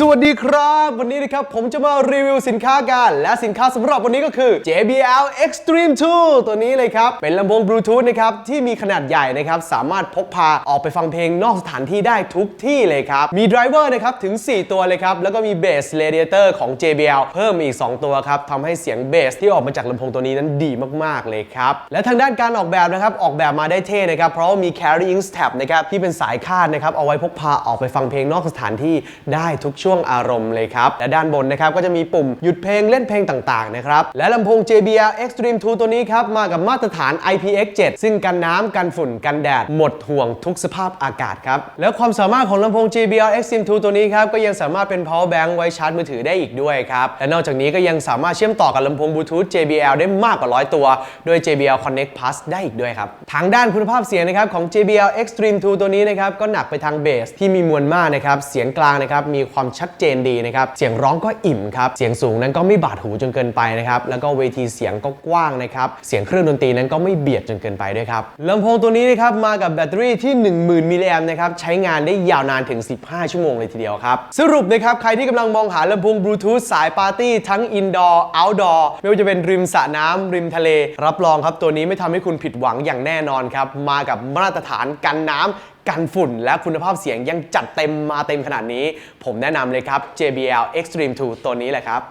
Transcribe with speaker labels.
Speaker 1: สวัสดีครับ วันนี้นะครับผมจะมารีวิวสินค้ากัน และสินค้าสำหรับวันนี้ก็คือ JBL Extreme 2 ตัวนี้เลยครับ เป็นลำโพงบลูทูธนะครับ ที่มีขนาดใหญ่นะครับ สามารถพกพาออกไปฟังเพลงนอกสถานที่ได้ทุกที่เลยครับ มีไดรเวอร์นะครับ ถึง 4 ตัวเลยครับ แล้วก็มีเบสเรเดียเตอร์ของ JBL เพิ่มอีก 2 ตัวครับทำให้เสียงเบสที่ออกมาจากลำโพงตัวนี้นั้นดีมากๆเลยครับและทางด้านการออกแบบนะครับออกแบบมาได้เท่นะครับเพราะว่ามี carrying strap นะครับที่เป็นสายคาดนะครับเอาไว้พกพาออกไปฟังเพลงนอกสถานที่ได้ทุกช่วงอารมณ์เลยครับ และด้านบนนะครับก็จะมีปุ่มหยุดเพลงเล่นเพลงต่างๆนะครับ และลำโพง JBL Extreme 2 ตัวนี้ครับมากับมาตรฐาน IPX7 ซึ่งกันน้ำกันฝุ่นกันแดด หมดห่วงทุกสภาพอากาศครับ แล้วความสามารถของลำโพง JBL Extreme 2 ตัวนี้ครับก็ยังสามารถเป็น power bank ไว้ชาร์จมือถือได้อีกด้วยครับ และนอกจากนี้ก็ยังสามารถเชื่อมต่อกับลำโพงบลูทูธ JBL ได้มากกว่า 100 ตัวด้วย JBL Connect Plus ได้อีกด้วยครับทางด้านคุณภาพเสียงนะครับของ JBL Extreme 2 ตัวนี้นะครับก็หนักไปทางเบสที่มีมวลมากนะครับเสียงกลางนะครับมีความชัดเจนดีนะครับ เสียงร้องก็อิ่มครับ เสียงสูงนั้นก็ไม่บาดหูจนเกินไปนะครับ แล้วก็เวทีเสียงก็กว้างนะครับ เสียงเครื่องดนตรีนั้นก็ไม่เบียดจนเกินไปด้วยครับลำโพงตัวนี้นะครับมากับแบตเตอรี่ที่ 10,000 มิลลิแอมป์นะครับ ใช้งานได้ยาวนานถึง 15 ชั่วโมงเลยทีเดียวครับ สรุปนะครับใครที่กำลังมองหาลำโพงบลูทูธสายปาร์ตี้ทั้งอินดอร์เอาท์ดอร์ไม่ว่าจะเป็นริมสระน้ำริมทะเล รับรองครับตัวนี้ไม่ทำให้คุณผิดหวังอย่างแน่นอนครับมากับมาตรฐานกันน้ำ กันฝุ่นและคุณภาพเสียงยังจัดเต็มมาเต็มขนาดนี้ ผมแนะนำเลยครับ JBL Extreme 2 ตัวนี้แหละครับ